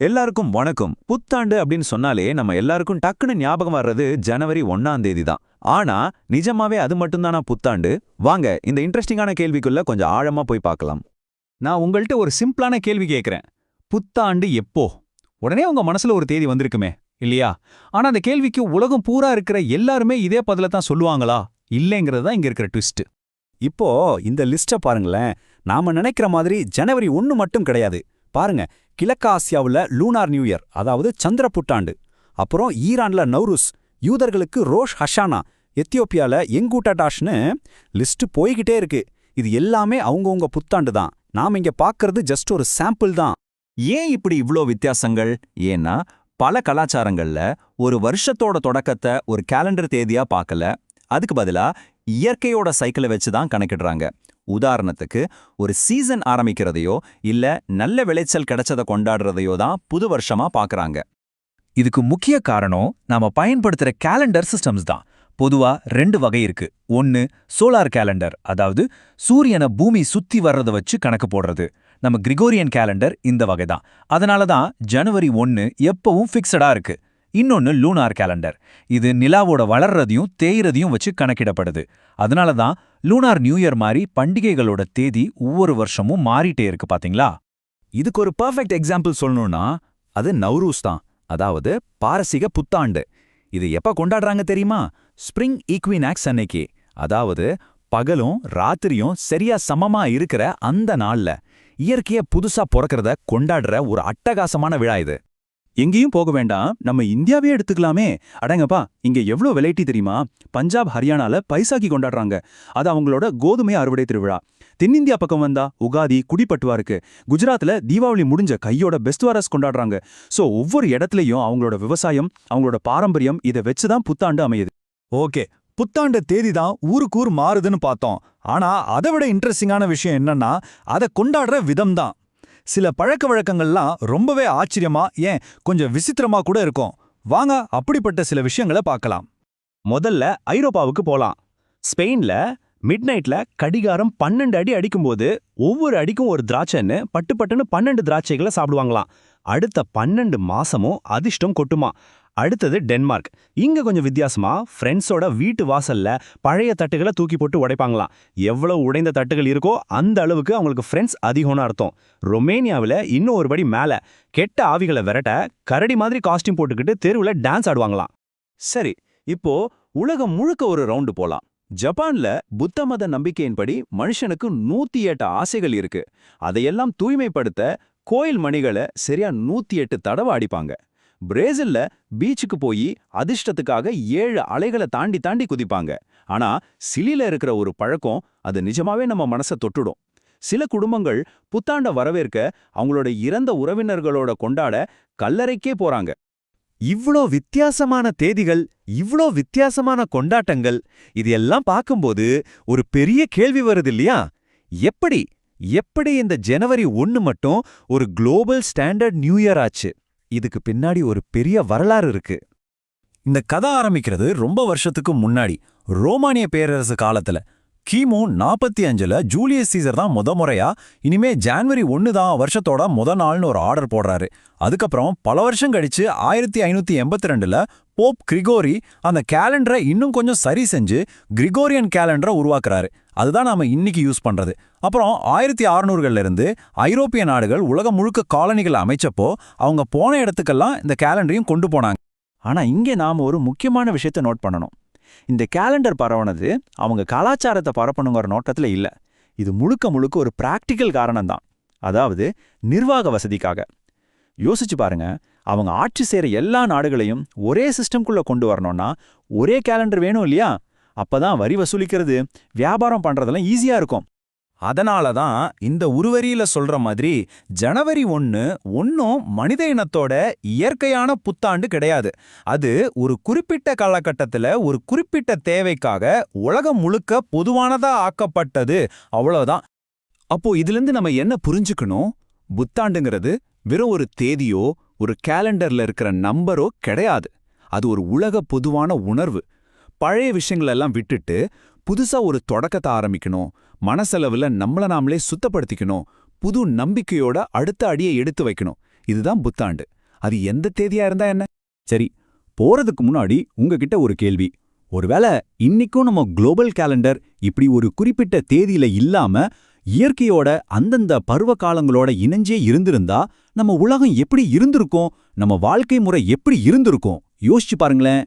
எல்லாருக்கும் வணக்கம். புத்தாண்டு அப்படின்னு சொன்னாலே நம்ம எல்லாருக்கும் டக்குன்னு ஞாபகம் வர்றது ஜனவரி ஒன்னாம் தேதி தான். ஆனா நிஜமாவே அது மட்டும்தானா புத்தாண்டு? வாங்க இந்த இன்ட்ரெஸ்டிங்கான கேள்விக்குள்ள கொஞ்சம் ஆழமா போய் பார்க்கலாம். நான் உங்கள்கிட்ட ஒரு சிம்பிளான கேள்வி கேட்குறேன் புத்தாண்டு எப்போ? உடனே உங்க மனசுல ஒரு தேதி வந்திருக்குமே இல்லையா? ஆனா அந்த கேள்விக்கு உலகம் பூரா இருக்கிற எல்லாருமே இதே பதில தான் சொல்லுவாங்களா? இல்லைங்கிறது தான் இங்க இருக்கிற ட்விஸ்ட் இப்போ இந்த லிஸ்ட பாருங்களேன். நாம நினைக்கிற மாதிரி ஜனவரி ஒன்னு மட்டும் கிடையாது. பாருங்க கிழக்காசியாவில் லூனார் நியூ இயர் அதாவது சந்திர புட்டாண்டு அப்புறம் ஈரான்ல நௌருஸ் யூதர்களுக்கு ரோஷ் ஹஷானா எத்தியோப்பியால எங்கூட்டடாஷ்னு லிஸ்ட் போய்கிட்டே இருக்கு. இது எல்லாமே அவங்கவுங்க புத்தாண்டு தான். நாம இங்க பார்க்கறது ஜஸ்ட் ஒரு சாம்பிள் தான். ஏன் இப்படி இவ்ளோ வித்தியாசங்கள்? ஏன்னா பல கலாச்சாரங்கள்ல ஒரு வருஷத்தோட தொடக்கத்தை ஒரு கேலண்டர் தேதியா பார்க்கல அதுக்கு பதிலா இயற்கையோட சைக்கிளை வச்சு தான் கணக்கிடுறாங்க. உதாரணத்துக்கு ஒரு சீசன் ஆரம்பிக்கிறதையோ இல்ல நல்ல விளைச்சல் கிடைச்சதை கொண்டாடுறதையோ தான் புது வருஷமா பாக்குறாங்க. இதுக்கு முக்கிய காரணம் நாம பயன்படுத்துற கேலண்டர் சிஸ்டம்ஸ் தான். பொதுவா ரெண்டு வகை இருக்கு. ஒன்னு சோலார் கேலண்டர் அதாவது சூரியனை பூமி சுத்தி வர்றத வச்சு கணக்கு போடுறது. நம்ம கிரிகோரியன் கேலண்டர் இந்த வகை தான். அதனால தான் ஜனவரி ஒன்னு எப்பவும் ஃபிக்ஸடா இருக்கு. இன்னொன்னு லூனார் கேலண்டர் இது நிலாவோட வளர்றதையும் தேய்றதையும் வச்சு கணக்கிடப்படுது. அதனால தான் லூனார் நியூ இயர் மாதிரி பண்டிகைகளோட தேதி ஒவ்வொரு வருஷமும் மாறிட்டே இருக்கு பாத்தீங்களா? இதுக்கு ஒரு பர்ஃபெக்ட் எக்ஸாம்பிள் சொல்லணும்னா அது நௌரூஸ் தான். அதாவது பாரசீக புத்தாண்டு. இது எப்ப கொண்டாடுறாங்க தெரியுமா? ஸ்ப்ரிங் ஈக்வினாக்ஸ் அன்னைக்கு. அதாவது பகலும் ராத்திரியும் சரியா சமமா இருக்கிற அந்த நாள்ல. இயற்கைய புதுசா பிறக்கிறத கொண்டாடுற ஒரு அட்டகாசமான விழா இது. எங்கேயும் போக வேண்டாம். நம்ம இந்தியாவே எடுத்துக்கலாமே. அடங்கப்பா இங்க எவ்வளோ வெரைட்டி தெரியுமா? பஞ்சாப் ஹரியானால பைசாக்கி கொண்டாடுறாங்க. அது அவங்களோட கோதுமை அறுவடை திருவிழா. தென்னிந்தியா பக்கம் வந்தா உகாதி குடிப்பட்டுவா இருக்கு. குஜராத்ல தீபாவளி முடிஞ்ச கையோட பெஸ்ட்வாரஸ் கொண்டாடுறாங்க. சோ ஒவ்வொரு இடத்துலயும் அவங்களோட விவசாயம் அவங்களோட பாரம்பரியம் இதை வச்சுதான் புத்தாண்டு அமையுது. ஓகே. புத்தாண்டு தேதி தான் ஊருக்கூர் மாறுதுன்னு பார்த்தோம். ஆனா அதை விட இன்ட்ரெஸ்டிங்கான விஷயம் என்னன்னா அதை கொண்டாடுற விதம் தான். சில பழக்க வழக்கங்கள்லாம் ரொம்பவே ஆச்சரியமா ஏன் கொஞ்சம் விசித்திரமா கூட இருக்கும். வாங்க அப்படிப்பட்ட சில விஷயங்களை பார்க்கலாம். முதல்ல ஐரோப்பாவுக்கு போலாம். ஸ்பெயின்ல மிட் நைட்ல கடிகாரம் பன்னெண்டு அடி அடிக்கும்போது ஒவ்வொரு அடிக்கும் ஒரு திராட்சைன்னு பட்டு பட்டுன்னு பன்னெண்டு திராட்சைகளை சாப்பிடுவாங்களாம். அடுத்த பன்னெண்டு மாசமும் அதிர்ஷ்டம் கொட்டுமா. அடுத்தது டென்மார்க் இங்க கொஞ்சம் வித்தியாசமா ஃப்ரெண்ட்ஸோட வீட்டு வாசல்ல பழைய தட்டுகளை தூக்கி போட்டு உடைப்பாங்களாம். எவ்வளவு உடைந்த தட்டுகள் இருக்கோ அந்த அளவுக்கு அவங்களுக்கு ஃப்ரெண்ட்ஸ் அதிகம்னு அர்த்தம். ரொமேனியாவில் இன்னும் ஒரு படி மேல கெட்ட ஆவிகளை விரட்ட கரடி மாதிரி காஸ்டியூம் போட்டுக்கிட்டு தெருவுல டான்ஸ் ஆடுவாங்களாம். சரி இப்போ உலகம் முழுக்க ஒரு ரவுண்டு போலாம். ஜப்பான்ல புத்த மத நம்பிக்கையின்படி மனுஷனுக்கு நூத்தி எட்டு ஆசைகள் இருக்கு. அதையெல்லாம் தூய்மைப்படுத்த கோயில் மணிகளை சரியா நூத்தி எட்டு தடவை அடிப்பாங்க. பிரேசில்ல பீச்சுக்கு போய் அதிர்ஷ்டத்துக்காக ஏழு அலைகளை தாண்டி தாண்டி குதிப்பாங்க. ஆனா சிலில இருக்கிற ஒரு பழக்கம் அது நிஜமாவே நம்ம மனசை தொட்டுடும். சில குடும்பங்கள் புத்தாண்ட வரவேற்க அவங்களோட இறந்த உறவினர்களோட கொண்டாட கல்லறைக்கே போறாங்க. இவ்ளோ வித்தியாசமான தேதிகள் இவ்ளோ வித்தியாசமான கொண்டாட்டங்கள் இது எல்லாம் பார்க்கும்போது ஒரு பெரிய கேள்வி வருது இல்லையா? எப்படி எப்படி இந்த ஜனவரி ஒன்னு மட்டும் ஒரு குளோபல் ஸ்டாண்டர்ட் நியூ இயர் ஆச்சு? இதுக்கு பின்னாடி ஒரு பெரிய வரலாறு இருக்கு. இந்த கதை ஆரம்பிக்கிறது ரொம்ப வருஷத்துக்கு முன்னாடி ரோமானிய பேரரசு காலத்துல. கிமு நாற்பத்தி அஞ்சுல ஜூலியஸ் சீசர் தான் முத முறையா இனிமே ஜான்வரி ஒன்று தான் வருஷத்தோட முத நாள்னு ஒரு ஆர்டர் போடுறாரு. அதுக்கப்புறம் பல வருஷம் கழிச்சு ஆயிரத்தி ஐநூத்தி எண்பத்தி ரெண்டுல போப் கிரிகோரி அந்த கேலண்டரை இன்னும் கொஞ்சம் சரி செஞ்சு கிரிகோரியன் கேலண்டரை உருவாக்குறாரு. அதுதான் நாம இன்னைக்கு யூஸ் பண்றது. அப்புறம் ஆயிரத்தி அறுநூறுகள்ல இருந்து ஐரோப்பிய நாடுகள் உலகம் முழுக்க காலனிகள் அமைச்சப்போ அவங்க போன இடத்துக்கெல்லாம் இந்த கேலண்டரையும் கொண்டு போனாங்க. ஆனா இங்கே நாம ஒரு முக்கியமான விஷயத்தை நோட் பண்ணணும். இந்த கேலண்டர் பரவனது அவங்க கலாச்சாரத்தை பரப்பணுங்கிற நோட்டத்துல இல்ல. இது முழுக்க முழுக்க ஒரு பிராக்டிக்கல் காரணம்தான். அதாவது நிர்வாக வசதிக்காக. யோசிச்சு பாருங்க அவங்க ஆட்சி செய்கிற எல்லா நாடுகளையும் ஒரே சிஸ்டம்குள்ள கொண்டு வரணும்னா ஒரே கேலண்டர் வேணும் இல்லையா? அப்பதான் வரி வசூலிக்கிறது வியாபாரம் பண்ணுறதெல்லாம் ஈஸியா இருக்கும். அதனால தான் இந்த உருவரியில சொல்ற மாதிரி ஜனவரி ஒன்னு ஒன்னும் மனித இனத்தோட இயற்கையான புத்தாண்டு கிடையாது. அது ஒரு குறிப்பிட்ட காலகட்டத்துல ஒரு குறிப்பிட்ட தேவைக்காக உலகம் முழுக்க பொதுவானதா ஆக்கப்பட்டது. அவ்வளோதான் அப்போ இதுலேருந்து நம்ம என்ன புரிஞ்சுக்கணும்? புத்தாண்டுங்கிறது வெறும் ஒரு தேதியோ ஒரு கேலண்டர்ல இருக்கிற நம்பரோ கிடையாது. அது ஒரு உலக பொதுவான உணர்வு. பழைய விஷயங்களெல்லாம் விட்டுட்டு புதுசா ஒரு தொடக்கத்தை ஆரம்பிக்கணும். மனசளவுல நம்மள நாமளே சுத்தப்படுத்திக்கணும். புது நம்பிக்கையோட அடுத்த அடியை எடுத்து வைக்கணும். இதுதான் புத்தாண்டு. அது எந்த தேதியா இருந்தா என்ன? சரி போறதுக்கு முன்னாடி உங்ககிட்ட ஒரு கேள்வி. ஒருவேளை இன்னிக்கும் நம்ம குளோபல் கேலண்டர் இப்படி ஒரு குறிப்பிட்ட தேதியில இல்லாம இயற்கையோட அந்தந்த பருவ காலங்களோட இணைஞ்சே இருந்திருந்தா நம்ம உலகம் எப்படி இருந்திருக்கும்? நம்ம வாழ்க்கை முறை எப்படி இருந்திருக்கும்? யோசிச்சு பாருங்களேன்.